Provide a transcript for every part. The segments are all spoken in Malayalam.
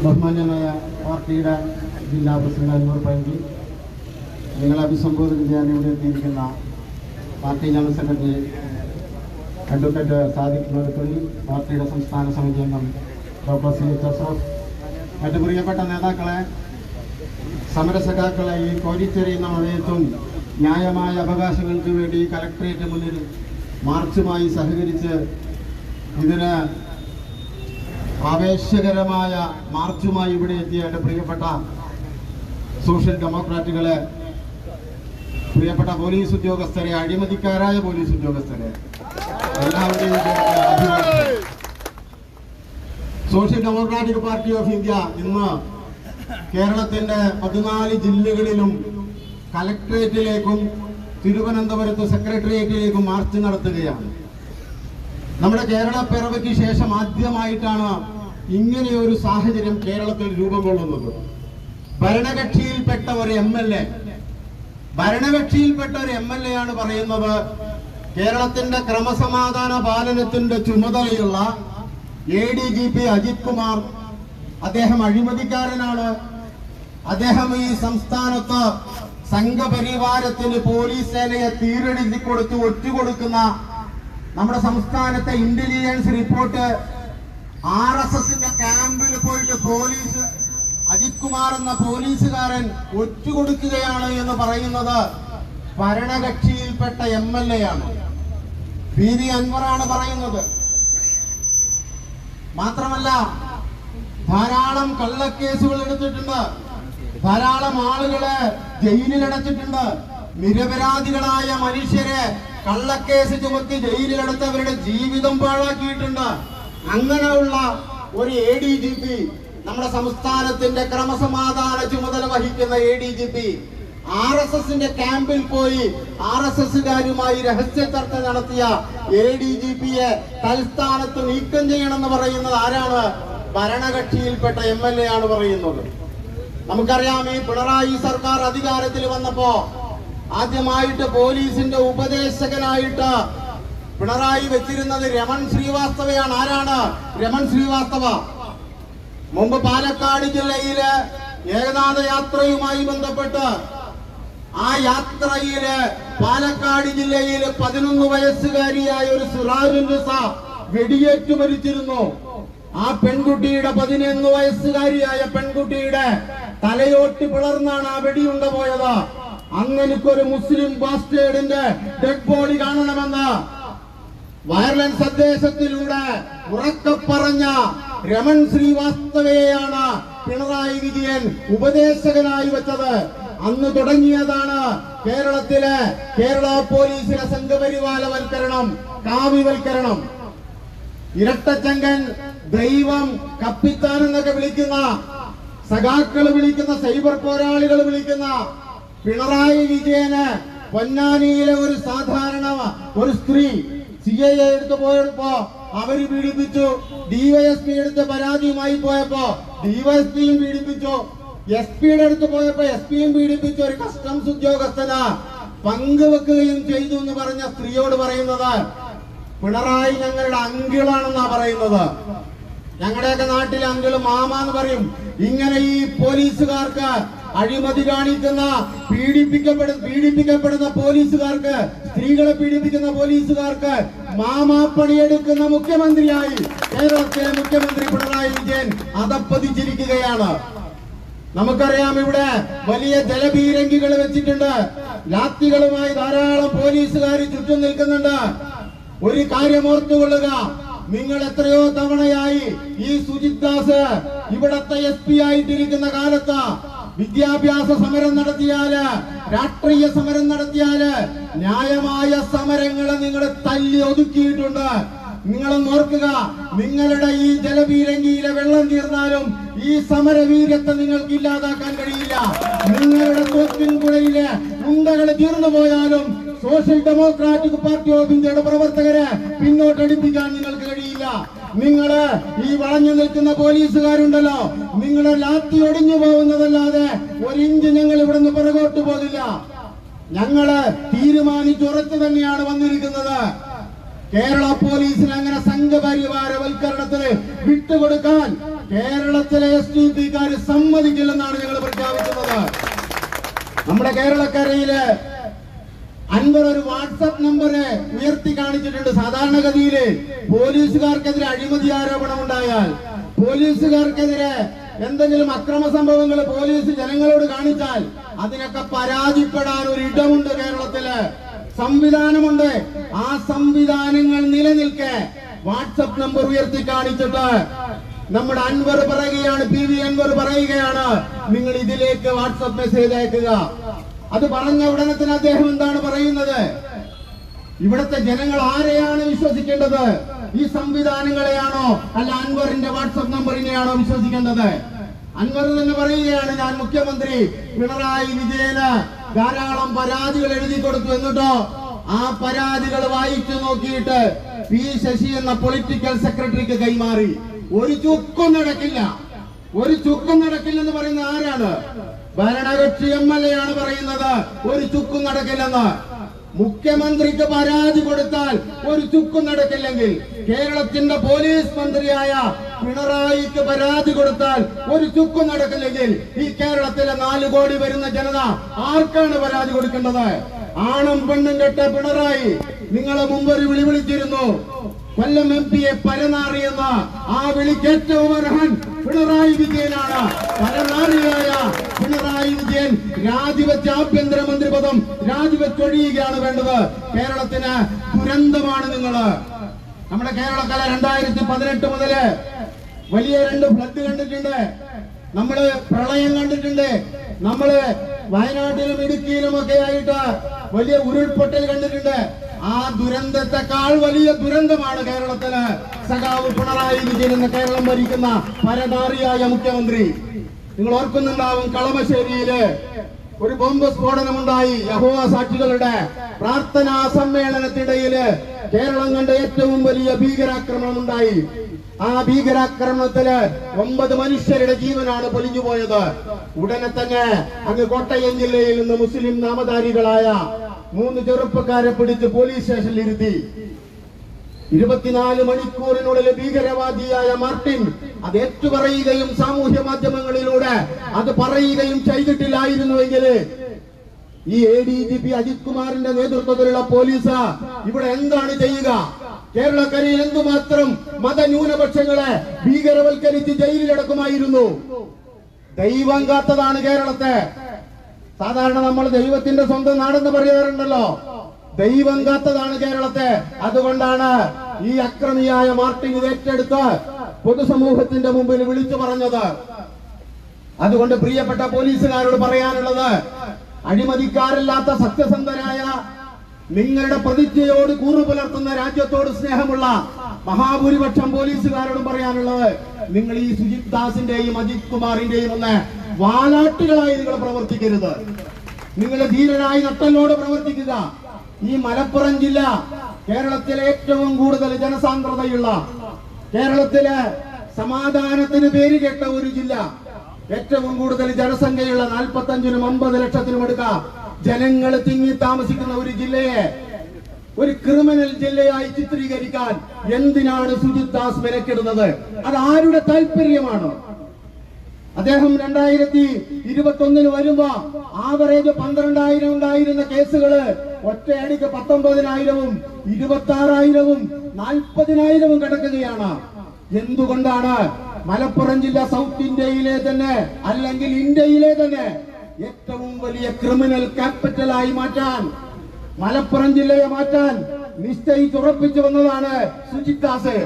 ബഹുമാന്യനായ പാർട്ടിയുടെ ജില്ലാ പ്രസിഡന്റ് അന്നൂർ പഴങ്കി നിങ്ങളെ അഭിസംബോധന ചെയ്യാൻ ഇവിടെ എത്തിയിരിക്കുന്ന party general secretary advocate Sadiq Lolappally പാർട്ടിയുടെ സംസ്ഥാന സമിതി അംഗം ഡോക്ടർ സി എച്ച് അഷ്റഫ് മറ്റു പ്രിയപ്പെട്ട നേതാക്കളെ സമരസഖാക്കളെ ഈ കോരിച്ചെറിയുന്ന മഴയത്തും ന്യായമായ അവകാശങ്ങൾക്ക് വേണ്ടി കലക്ട്രേറ്റ് മുന്നിൽ മാർച്ചുമായി സഹകരിച്ച് ഇതിന് ആവേശകരമായ മാർച്ചുമായി ഇവിടെ എത്തിയ എന്റെ പ്രിയപ്പെട്ട സോഷ്യൽ ഡെമോക്രാറ്റുകളെ പ്രിയപ്പെട്ട പോലീസ് ഉദ്യോഗസ്ഥരെ അഴിമതിക്കാരായ പോലീസ് ഉദ്യോഗസ്ഥരെ social democratic party of India ഇന്ന് കേരളത്തിന്റെ പതിനാല് ജില്ലകളിലും കലക്ട്രേറ്റിലേക്കും തിരുവനന്തപുരത്ത് സെക്രട്ടേറിയറ്റിലേക്കും മാർച്ച് നടത്തുകയാണ്. നമ്മുടെ കേരള പിറവിക്ക് ശേഷം ആദ്യമായിട്ടാണ് ഇങ്ങനെ ഒരു സാഹചര്യം കേരളത്തിൽ രൂപം കൊള്ളുന്നത്. ഭരണകക്ഷിയിൽപ്പെട്ട ഒരു എം എൽ എ. ഭരണകക്ഷിയിൽപ്പെട്ട ഒരു എം എൽ എ ആണ് പറയുന്നത് കേരളത്തിന്റെ ക്രമസമാധാന പാലനത്തിന്റെ ചുമതലയുള്ള A D G P Ajith Kumar. അദ്ദേഹം അഴിമതിക്കാരനാണ്. അദ്ദേഹം ഈ സംസ്ഥാനത്ത് സംഘപരിവാരത്തിന് പോലീസ് സേനയെ തീരെഴുതി കൊടുത്ത് ഒറ്റുകൊടുക്കുന്ന നമ്മുടെ സംസ്ഥാനത്തെ ഇന്റലിജൻസ് റിപ്പോർട്ട് ആർ എസ് എസിന്റെ ക്യാമ്പിൽ പോയിട്ട് പോലീസ് അജിത് കുമാർ എന്ന പോലീസുകാരൻ ഒറ്റുകൊടുക്കുകയാണ് എന്ന് പറയുന്നത് ഭരണകക്ഷിയിൽപ്പെട്ട എം എൽ എ ആണ്. പി വി അൻവറാണ് പറയുന്നത്. മാത്രമല്ല ധാരാളം കള്ളക്കേസുകൾ എടുത്തിട്ടുണ്ട്. ധാരാളം ആളുകളെ ജയിലിലടച്ചിട്ടുണ്ട്. നിരപരാധികളായ മനുഷ്യരെ കള്ളക്കേസ് ചുമത്തി ജയിലിലടച്ചവരുടെ ജീവിതം പാഴാക്കിയിട്ടുണ്ട്. അങ്ങനെയുള്ള ഒരു എ ഡി ജി പി നമ്മുടെ സംസ്ഥാനത്തിന്റെ ക്രമസമാധാന ചുമതല വഹിക്കുന്ന A D G P R S എസിന്റെ ക്യാമ്പിൽ പോയി ആർ എസ് എസുകാരുമായി രഹസ്യ ചർച്ച നടത്തിയ എ ഡി ജി പിയെ തൽസ്ഥാനത്ത് നീക്കം ചെയ്യണമെന്ന് പറയുന്നത് ആരാണ്? ഭരണകക്ഷിയിൽപ്പെട്ട എം എൽ എ ആണ് പറയുന്നത്. നമുക്കറിയാം ഈ പിണറായി സർക്കാർ അധികാരത്തിൽ വന്നപ്പോ ആദ്യമായിട്ട് പോലീസിന്റെ ഉപദേശകനായിട്ട് പിണറായി വെച്ചിരുന്നത് രമൺ ശ്രീവാസ്തവയാണ്. ആരാണ്? രമൺ ശ്രീവാസ്തവ. മുമ്പ് പാലക്കാട് ജില്ലയിൽ ഏകനാഥ യാത്രയുമായി ബന്ധപ്പെട്ട് ആ യാത്രയിൽ പാലക്കാട് ജില്ലയിൽ പതിനൊന്ന് വയസ്സുകാരിയായ ഒരു സിറാജുൻ നിസ വെടിയേറ്റു മരിച്ചിരുന്നു. ആ പെൺകുട്ടിയുടെ പതിനൊന്ന് വയസ്സുകാരിയായ പെൺകുട്ടിയുടെ തലയോട്ടി പിളർന്നാണ് ആ വെടിയുണ്ട പോയത്. അന്ന് എനിക്കൊരു മുസ്ലിം ബാസ്റ്റേഡിന്റെ ഡെഡ് ബോഡി കാണണമെന്ന് വയർലൻസ് സന്ദേശത്തിലൂടെ ഉറക്കെ പറഞ്ഞ രമൺ ശ്രീവാസ്തവയെയാണ് പിണറായി വിജയൻ ഉപദേശകനായി വെച്ചത്. അന്ന് തുടങ്ങിയതാണ് കേരളത്തിലെ കേരള പോലീസിലെ സംഘപരിവാരവൽക്കരണം കാവ്യവൽക്കരണം. ഇരട്ടച്ചങ്കൻ ദൈവം കപ്പിത്താൻ എന്നൊക്കെ വിളിക്കുന്ന സഖാക്കൾ വിളിക്കുന്ന സൈബർ പോരാളികൾ വിളിക്കുന്ന പിണറായി വിജയന് പൊന്നാനിയിലെ ഒരു സാധാരണ ഒരു സ്ത്രീ സി ഐ എ എടുത്ത് പോയപ്പോ അവർ പീഡിപ്പിച്ചു. ഡിവൈഎസ്പി എടുത്ത് പരാതിയുമായി പോയപ്പോ ഡിവൈഎസ്പിയും പീഡിപ്പിച്ചു. എസ് പിയുടെ അടുത്ത് പോയപ്പോ എസ് പിയും പീഡിപ്പിച്ചു. ഒരു കസ്റ്റംസ് ഉദ്യോഗസ്ഥന് പങ്കുവെക്കുകയും ചെയ്തു എന്ന് പറഞ്ഞ സ്ത്രീയോട് പറയുന്നത് പിണറായി ഞങ്ങളുടെ അങ്കിളാണെന്നാ പറയുന്നത്. ഞങ്ങളുടെയൊക്കെ നാട്ടിലെ അങ്കിൾ മാമ എന്ന് പറയും. ഇങ്ങനെ ഈ പോലീസുകാർക്ക് അഴിമതി കാണിക്കുന്ന പീഡിപ്പിക്കപ്പെടു പീഡിപ്പിക്കപ്പെടുന്ന പോലീസുകാർക്ക് സ്ത്രീകളെ പീഡിപ്പിക്കുന്ന പോലീസുകാർക്ക് മാമാപ്പണിയെടുക്കുന്ന മുഖ്യമന്ത്രിയായി കേരളത്തിലെ മുഖ്യമന്ത്രി പിണറായി വിജയൻ അതപ്പതിച്ചിരിക്കുകയാണ്. നമുക്കറിയാം ഇവിടെ വലിയ ജലപീരങ്കികൾ വെച്ചിട്ടുണ്ട്. ലാത്തികളുമായി ധാരാളം പോലീസുകാർ ചുറ്റും നിൽക്കുന്നുണ്ട്. ഒരു കാര്യം ഓർത്തുകൊള്ളുക. നിങ്ങൾ എത്രയോ തവണയായി ഈ സുജിത് ദാസ് ഇവിടത്തെ എസ് പി ആയിട്ടിരിക്കുന്ന കാലത്ത് വിദ്യാഭ്യാസ സമരം നടത്തിയാൽ രാഷ്ട്രീയ സമരം നടത്തിയാൽ ന്യായമായ സമരങ്ങളെ നിങ്ങൾ തല്ലി ഒതുക്കിയിട്ടുണ്ട്. നിങ്ങളൊന്ന് ഓർക്കുക നിങ്ങളുടെ ഈ ജലപീരങ്കിയിലെ വെള്ളം തീർന്നാലും ഈ സമരവീര്യത്തെ നിങ്ങൾക്ക് ഇല്ലാതാക്കാൻ കഴിയില്ല. നിങ്ങളുടെ തോക്കിൻപുഴയിലെ ഉണ്ടകൾ തീർന്നു പോയാലും സോഷ്യൽ ഡെമോക്രാറ്റിക് പാർട്ടി ഓഫ് ഇന്ത്യയുടെ പ്രവർത്തകരെ പിന്നോട്ടടിപ്പിക്കാൻ നിങ്ങൾക്ക് കഴിയില്ല. നിങ്ങൾ ഈ വളഞ്ഞു നിൽക്കുന്ന പോലീസുകാരുണ്ടല്ലോ. നിങ്ങളെ ലാത്തി ഒടിഞ്ഞു പോകുന്നതല്ലാതെ ഒരു ഇഞ്ച് ഞങ്ങൾ ഇവിടുന്ന് പുറകോട്ട് പോകില്ല. ഞങ്ങൾ തീരുമാനിച്ചുറച്ചു തന്നെയാണ് വന്നിരിക്കുന്നത്. കേരള പോലീസിന് അങ്ങനെ സംഘപരിവാരവൽക്കരണത്തിന് വിട്ടുകൊടുക്കാൻ കേരളത്തിലെ എസ് ഡി പിക്കാർ സമ്മതിക്കില്ലെന്നാണ് ഞങ്ങൾ പ്രഖ്യാപിക്കുന്നത്. നമ്മുടെ കേരളക്കരയിൽ അൻവർ ഒരു വാട്സപ്പ് നമ്പർ ഉയർത്തി കാണിച്ചിട്ടുണ്ട് സാധാരണഗതിയിൽ. പോലീസുകാർക്കെതിരെ അഴിമതി ആരോപണം ഉണ്ടായാൽ പോലീസുകാർക്കെതിരെ എന്തെങ്കിലും അക്രമ സംഭവങ്ങൾ പോലീസ് ജനങ്ങളോട് കാണിച്ചാൽ അതിനൊക്കെ പരാതിപ്പെടാൻ ഒരു ഇടമുണ്ട് കേരളത്തിൽ. സംവിധാനമുണ്ട്. ആ സംവിധാനങ്ങൾ നിലനിൽക്കെ വാട്സപ്പ് നമ്പർ ഉയർത്തി കാണിച്ചിട്ട് നമ്മുടെ അൻവർ പറയുകയാണ് പി വി അൻവർ പറയുകയാണ്. നിങ്ങൾ ഇതിലേക്ക് വാട്സപ്പ് മെസ്സേജ് അയക്കുക. അത് പറഞ്ഞ ഉടനെ തന്നെ അദ്ദേഹം എന്താണ് പറയുന്നത്? ഇവിടുത്തെ ജനങ്ങൾ ആരെയാണ് വിശ്വസിക്കേണ്ടത്? ഈ സംവിധാനങ്ങളെയാണോ? അല്ല അൻവറിന്റെ വാട്സപ്പ് നമ്പറിനെയാണോ വിശ്വസിക്കേണ്ടത്? അൻവർ തന്നെ പറയുകയാണ് ഞാൻ മുഖ്യമന്ത്രി പിണറായി വിജയന് ധാരാളം പരാതികൾ എഴുതി കൊടുത്തു. എന്നിട്ടോ ആ പരാതികൾ വായിച്ചു നോക്കിയിട്ട് പി ശശി എന്ന പൊളിറ്റിക്കൽ സെക്രട്ടറിക്ക് കൈമാറി. ഒരു ചുക്കും നടക്കില്ല. ഒരു ചുക്കും നടക്കില്ലെന്ന് പറയുന്നത് ആരാണ്? ഭരണകക്ഷി എം എൽ എ ആണ് പറയുന്നത്. ഒരു ചുക്കും നടക്കില്ലെന്ന്. മുഖ്യമന്ത്രിക്ക് പരാതി കൊടുത്താൽ ഒരു ചുക്കും നടക്കില്ലെങ്കിൽ കേരളത്തിന്റെ പോലീസ് മന്ത്രിയായ പിണറായിക്ക് പരാതി കൊടുത്താൽ ഒരു ചുക്കും നടക്കില്ലെങ്കിൽ ഈ കേരളത്തിലെ നാല് കോടി വരുന്ന ജനത ആർക്കാണ് പരാതി കൊടുക്കേണ്ടത്? ആണും പെണ്ണും കെട്ട പിണറായി നിങ്ങളെ മുമ്പ് ഒരു വിളി വിളിച്ചിരുന്നു. കൊല്ലം എം പിയെ പരനാറിയെന്ന ആ വിളിക്ക് ഏറ്റവും അർഹൻ പിണറായി വിജയനാണ്. പരനാറിയായ പിണറായി വിജയൻ രാജിവെച്ച ആഭ്യന്തരമന്ത്രി പദം രാജിവെച്ചൊഴിയുകയാണ് വേണ്ടത്. കേരളത്തിന് ദുരന്തമാണ് നിങ്ങൾ. നമ്മുടെ കേരളക്കല രണ്ടായിരത്തി പതിനെട്ട് മുതൽ വലിയ രണ്ട് ഫ്ലഡ് കണ്ടിട്ടുണ്ട്. നമ്മൾ പ്രളയം കണ്ടിട്ടുണ്ട്. നമ്മൾ വയനാട്ടിലും ഇടുക്കിയിലും ഒക്കെ ആയിട്ട് വലിയ ഉരുൾപൊട്ടൽ കണ്ടിട്ടുണ്ട്. ആ ദുരന്തത്തെക്കാൾ വലിയ ദുരന്തമാണ് കേരളത്തിന് സഖാവ് പിണറായി വിജയൻ എന്ന കേരളം ഭരിക്കുന്ന പരതാറിയായ മുഖ്യമന്ത്രി. നിങ്ങൾ ഓർക്കുന്നുണ്ടാവും കളമശ്ശേരിയിൽ ഒരു ബോംബ് സ്ഫോടനമുണ്ടായി. യഹോവ സാക്ഷികളുടെ പ്രാർത്ഥനാ സമ്മേളനത്തിനിടയിൽ കേരളം കണ്ട ഏറ്റവും വലിയ ഭീകരാക്രമണം ഉണ്ടായി ആ ഭീകരാക്രമണത്തിൽ ഒമ്പത് മനുഷ്യരുടെ ജീവനാണ് പൊലിഞ്ഞുപോയത്. ഉടനെ തന്നെ അങ്ങ് കോട്ടയം ജില്ലയിൽ നിന്ന് മുസ്ലിം നാമധാരികളായ മൂന്ന് ചെറുപ്പക്കാരെ പിടിച്ച് പോലീസ് സ്റ്റേഷനിൽ ഇരുത്തി. ഇരുപത്തിനാല് മണിക്കൂറിനുള്ളിൽ ഭീകരവാദിയായ മാർട്ടിൻ അത് ഏറ്റുപറയുകയും സാമൂഹ്യ മാധ്യമങ്ങളിലൂടെ അത് പറയുകയും ചെയ്തിട്ടില്ലായിരുന്നുവെങ്കിൽ ഈ A D G P Ajith കുമാറിന്റെ നേതൃത്വത്തിലുള്ള പോലീസ് ഇവിടെ എന്താണ് ചെയ്യുക? കേരളക്കരയിൽ എന്തുമാത്രം മതന്യൂനപക്ഷങ്ങളെ ഭീകരവൽക്കരിച്ച് ജയിലിലടക്കുമായിരുന്നു? ദൈവം കാത്തതാണ് കേരളത്തെ. സാധാരണ നമ്മൾ ദൈവത്തിന്റെ സ്വന്തം നാടെന്ന് പറയാറുണ്ടല്ലോ ദൈവം കാത്തതാണ് കേരളത്തെ. അതുകൊണ്ടാണ് ഈ അക്രമിയായ മാർട്ടിൻ ഏറ്റെടുത്ത് പൊതുസമൂഹത്തിന്റെ മുമ്പിൽ വിളിച്ചു പറഞ്ഞത്. അതുകൊണ്ട് പ്രിയപ്പെട്ട പോലീസുകാരോട് പറയാനുള്ളത് അഴിമതിക്കാരല്ലാത്ത സത്യസന്ധരായ നിങ്ങളുടെ പ്രതിജ്ഞയോട് കൂറു പുലർത്തുന്ന രാജ്യത്തോട് സ്നേഹമുള്ള മഹാഭൂരിപക്ഷം പോലീസുകാരോടും പറയാനുള്ളത് നിങ്ങൾ ഈ സുജിത് ദാസിന്റെയും അജിത് കുമാറിന്റെയും ഒന്ന് വാലാട്ടുകളായി നിങ്ങൾ പ്രവർത്തിക്കരുത്. നിങ്ങളെ ധീരനായി നട്ടലോട് പ്രവർത്തിക്കുക. ഈ മലപ്പുറം ജില്ല കേരളത്തിലെ ഏറ്റവും കൂടുതൽ ജനസാന്ദ്രതയുള്ള കേരളത്തിലെ സമാധാനത്തിന് പേര് കേട്ട ഒരു ജില്ല. ഏറ്റവും കൂടുതൽ ജനസംഖ്യയുള്ള നാൽപ്പത്തഞ്ചിനും അമ്പത് ലക്ഷത്തിനും എടുക്കാം ജനങ്ങൾ തിങ്ങി താമസിക്കുന്ന ഒരു ജില്ലയെ ഒരു ക്രിമിനൽ ജില്ലയായി ചിത്രീകരിക്കാൻ എന്തിനാണ് സുജിത് ദാസ് വിലക്കിടുന്നത് അത് ആരുടെ താല്പര്യമാണ്? അദ്ദേഹം രണ്ടായിരത്തി ഇരുപത്തി ഒന്നിന് വരുമ്പോ ആവറേജ് പന്ത്രണ്ടായിരം ഉണ്ടായിരുന്ന കേസുകൾ ഒറ്റയടിക്ക് പത്തൊമ്പതിനായിരവും ഇരുപത്തി ആറായിരവും നാൽപ്പതിനായിരവും കിടക്കുകയാണ്. എന്തുകൊണ്ടാണ്? മലപ്പുറം ജില്ല സൗത്ത് ഇന്ത്യയിലെ തന്നെ അല്ലെങ്കിൽ ഇന്ത്യയിലെ തന്നെ ഏറ്റവും വലിയ ക്രിമിനൽ ക്യാപിറ്റലായി മാറ്റാൻ മലപ്പുറം ജില്ലയെ മാറ്റാൻ നിശ്ചയിച്ചുറപ്പിച്ചു വന്നതാണ് സുജിത് ദാസ്.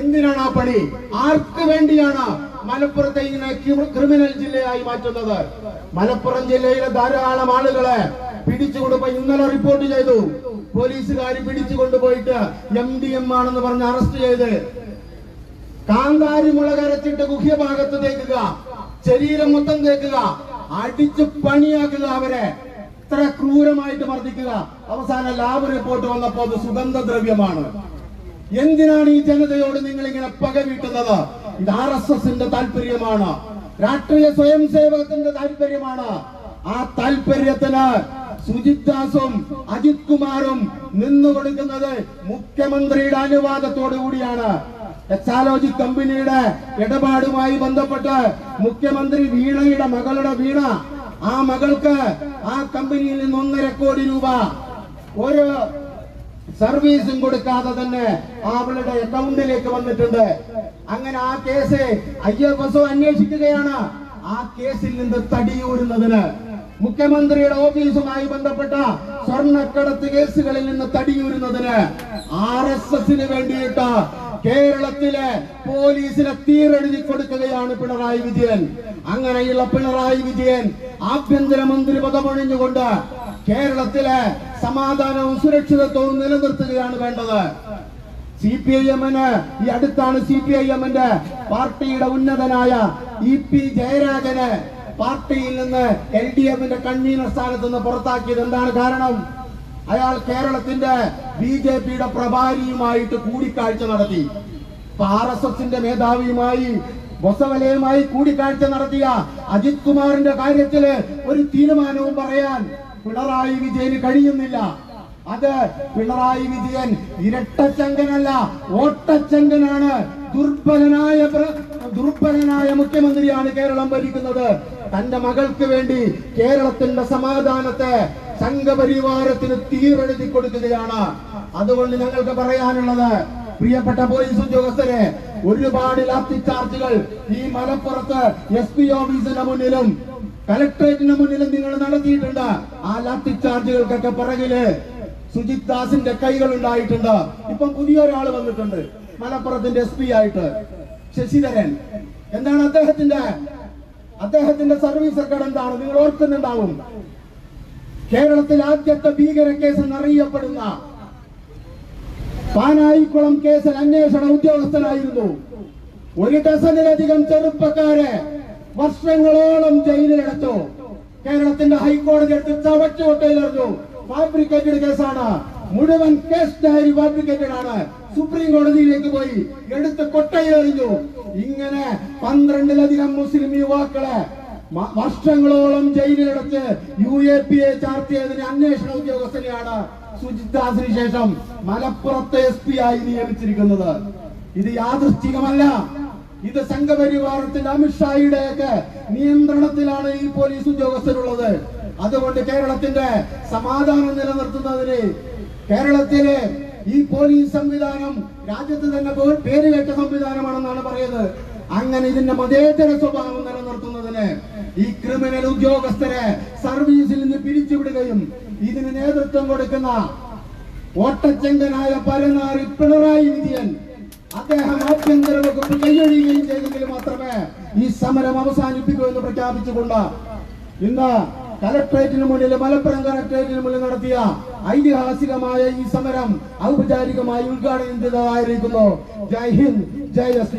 എന്തിനാണ് ആ പണി? ആർക്ക് വേണ്ടിയാണ് മലപ്പുറത്തെ ഇങ്ങനെ ക്രി- ക്രിമിനൽ ജില്ലയായി മാറ്റുന്നത്. മലപ്പുറം ജില്ലയിലെ ധാരാളം ആളുകളെ പിടിച്ചുകൊണ്ടുപോയി ഇന്നലെ റിപ്പോർട്ട് ചെയ്തു. പോലീസുകാർ പിടിച്ചുകൊണ്ടുപോയിട്ട് എം ഡി എം ആണെന്ന് പറഞ്ഞ് അറസ്റ്റ് ചെയ്ത്. കാന്താരി മുളകരച്ചിട്ട് ഗുഹ്യഭാഗത്ത് തേക്കുക. ശരീരം മൊത്തം തേക്കുക. അടിച്ച് പണിയാക്കുക അവരെ. ഇത്ര ക്രൂരമായിട്ട് മർദ്ദിക്കുക. അവസാന ലാബ് റിപ്പോർട്ട് വന്നപ്പോൾ അത് സുഗന്ധദ്രവ്യമാണ്. എന്തിനാണ് ഈ ജനതയോട് നിങ്ങൾ ഇങ്ങനെ പക വീട്ടുന്നത് ഇത് ആർ എസ് എസിന്റെ താല്പര്യമാണ്. രാഷ്ട്രീയ സ്വയം സേവകത്തിന്റെ താല്പര്യമാണ്. ആ താല്പര്യത്തിന് സുജിത് ദാസും അജിത് കുമാറും നിന്നു കൊടുക്കുന്നത് മുഖ്യമന്ത്രിയുടെ അനുവാദത്തോടു കൂടിയാണ്. എക്സാലോജി കമ്പനിയുടെ ഇടപാടുമായി ബന്ധപ്പെട്ട് മുഖ്യമന്ത്രി വീണയുടെ മകളുടെ വീണ ആ മകൾക്ക് ആ കമ്പനിയിൽ നിന്ന് ഒന്നര കോടി രൂപ. ഒരു സർവീസും കൊടുക്കാതെ തന്നെ അവളുടെ അക്കൗണ്ടിലേക്ക് വന്നിട്ടുണ്ട്. അങ്ങനെ ആ കേസ് ഐ എഫ് എസ് അന്വേഷിക്കുകയാണ്. ആ കേസിൽ നിന്ന് തടിയൂരുന്നതിന് മുഖ്യമന്ത്രിയുടെ ഓഫീസുമായി ബന്ധപ്പെട്ട സ്വർണക്കടത്ത് കേസുകളിൽ നിന്ന് തടിയൂരുന്നതിന് ആർ എസ് എസിന് വേണ്ടിയിട്ട് കേരളത്തിലെ പോലീസിനെ തീരെഴുതി കൊടുക്കുകയാണ് പിണറായി വിജയൻ. അങ്ങനെയുള്ള പിണറായി വിജയൻ ആഭ്യന്തരമന്ത്രി പദമൊഴിഞ്ഞുകൊണ്ട് കേരളത്തിലെ സമാധാനവും സുരക്ഷിതത്വവും നിലനിർത്തുകയാണ് വേണ്ടത്. സി പി ഐ എമ്മിന് ഈ അടുത്താണ് സി പി ഐ എമ്മിന്റെ പാർട്ടിയുടെ ഉന്നതനായ ഇ പി ജയരാജന് പാർട്ടിയിൽ നിന്ന് എൽ ഡി എഫിന്റെ കൺവീനർ സ്ഥാനത്ത് നിന്ന് പുറത്താക്കിയത് എന്താണ് കാരണം? അയാൾ കേരളത്തിന്റെ ബി ജെ പിയുടെ പ്രഭാരിയുമായിട്ട് കൂടിക്കാഴ്ച നടത്തി. ആർ എസ് എസിന്റെ മേധാവിയുമായി ബൊസവലയുമായി കൂടിക്കാഴ്ച നടത്തിയ അജിത് കുമാറിന്റെ കാര്യത്തിൽ ഒരു തീരുമാനവും പറയാൻ പിണറായി വിജയന് കഴിയുന്നില്ല. അത് പിണറായി വിജയൻ ഇരട്ടച്ചങ്കനല്ല ഓട്ടച്ചങ്കനാണ്. ദുർബലനായ ദുർബലനായ മുഖ്യമന്ത്രിയാണ് കേരളം ഭരിക്കുന്നത്. തന്റെ മകൾക്ക് വേണ്ടി കേരളത്തിന്റെ സമാധാനത്തെ സംഘപരിവാരത്തിന് തീരെഴുതി കൊടുക്കുകയാണ്. അതുകൊണ്ട് ഞങ്ങൾക്ക് പറയാനുള്ളത് പ്രിയപ്പെട്ട പോലീസ് ഉദ്യോഗസ്ഥരെ ഒരുപാട് ലാത്തി ചാർജുകൾ ഈ മലപ്പുറത്ത് എസ് പി ഓഫീസിന്റെ മുന്നിലും കലക്ടറേറ്റിന് മുന്നിലും നിങ്ങൾ നടത്തിയിട്ടുണ്ട്. ആ ലാത്തി ചാർജുകൾക്കൊക്കെ പിറകിൽ സുജിത് ദാസിന്റെ കൈകൾ ഉണ്ടായിട്ടുണ്ട്. ഇപ്പം പുതിയൊരാൾ വന്നിട്ടുണ്ട്. മലപ്പുറത്തിന്റെ എസ് പി ആയിട്ട്. ശശിധരൻ. എന്താണ് അദ്ദേഹത്തിന്റെ? അദ്ദേഹത്തിന്റെ സർവീസ് റെക്കോർഡ് എന്താണ്? നിങ്ങൾ ഓർക്കുന്നുണ്ടാവും. കേരളത്തിൽ ആദ്യത്തെ ഭീകര കേസ് എന്നറിയപ്പെടുന്ന പാനായിക്കുളം കേസിൽ അന്വേഷണ ഉദ്യോഗസ്ഥനായിരുന്നു. ഒരു ഡസനിലധികം ചെറുപ്പക്കാരെ വർഷങ്ങളോളം ജയിലിലടച്ചു കേരളത്തിന്റെ ഹൈക്കോടതി എടുത്ത് ചവറ്റുകൊട്ടയിലെറിഞ്ഞു ഫാബ്രിക്കേറ്റഡ് കേസാണ്. മുഴുവൻ കേസ് ഡയറി ഫാബ്രിക്കേറ്റഡ് ആണ്. സുപ്രീം കോടതിയിലേക്ക് പോയി എടുത്ത് കൊട്ടയിലെറിഞ്ഞു. ഇങ്ങനെ പന്ത്രണ്ടിലധികം മുസ്ലിം യുവാക്കളെ വർഷങ്ങളോളം ജയിലിലടച്ച് യു എ പി എ ചാർത്തിയതിന് അന്വേഷണ ഉദ്യോഗസ്ഥനെയാണ് സുജിത് ദാസിന് ശേഷം മലപ്പുറത്തെ എസ് പി ആയി നിയമിച്ചിരിക്കുന്നത്. ഇത് യാദൃശ്ചികമല്ല. ഇത് സംഘപരിവാരത്തിന്റെ അമിത്ഷായുടെയൊക്കെ നിയന്ത്രണത്തിലാണ് ഈ പോലീസ് ഉദ്യോഗസ്ഥരുള്ളത്. അതുകൊണ്ട് കേരളത്തിന്റെ സമാധാനം നിലനിർത്തുന്നതിന് കേരളത്തിലെ ഈ പോലീസ് സംവിധാനം രാജ്യത്ത് തന്നെ പേരുകേട്ട സംവിധാനമാണെന്നാണ് പറയുന്നത്. അങ്ങനെ ഇതിന്റെ മതേതര സ്വഭാവം നിലനിർത്തുന്നതിന് ഈ ക്രിമിനൽ ഉദ്യോഗസ്ഥരെ സർവീസിൽ നിന്ന് പിരിച്ചുവിടുകയും ഇതിന് നേതൃത്വം കൊടുക്കുന്ന ഓട്ടച്ചങ്കനായ പരനാറി പിണറായി വിജയൻ അദ്ദേഹം ആഭ്യന്തര വകുപ്പ് കൈയൊഴിയുകയും ചെയ്തെങ്കിൽ മാത്രമേ ഈ സമരം അവസാനിപ്പിക്കൂ എന്ന് പ്രഖ്യാപിച്ചുകൊണ്ട് ഇന്ന് കലക്ട്രേറ്റിന് മുന്നിൽ മലപ്പുറം കലക്ട്രേറ്റിന് മുന്നിൽ നടത്തിയ ഐതിഹാസികമായ ഈ സമരം ഔപചാരികമായി ഉദ്ഘാടനം ചെയ്തതായിരിക്കുന്നു. ജയ് ഹിന്ദ് ജയ് എസ്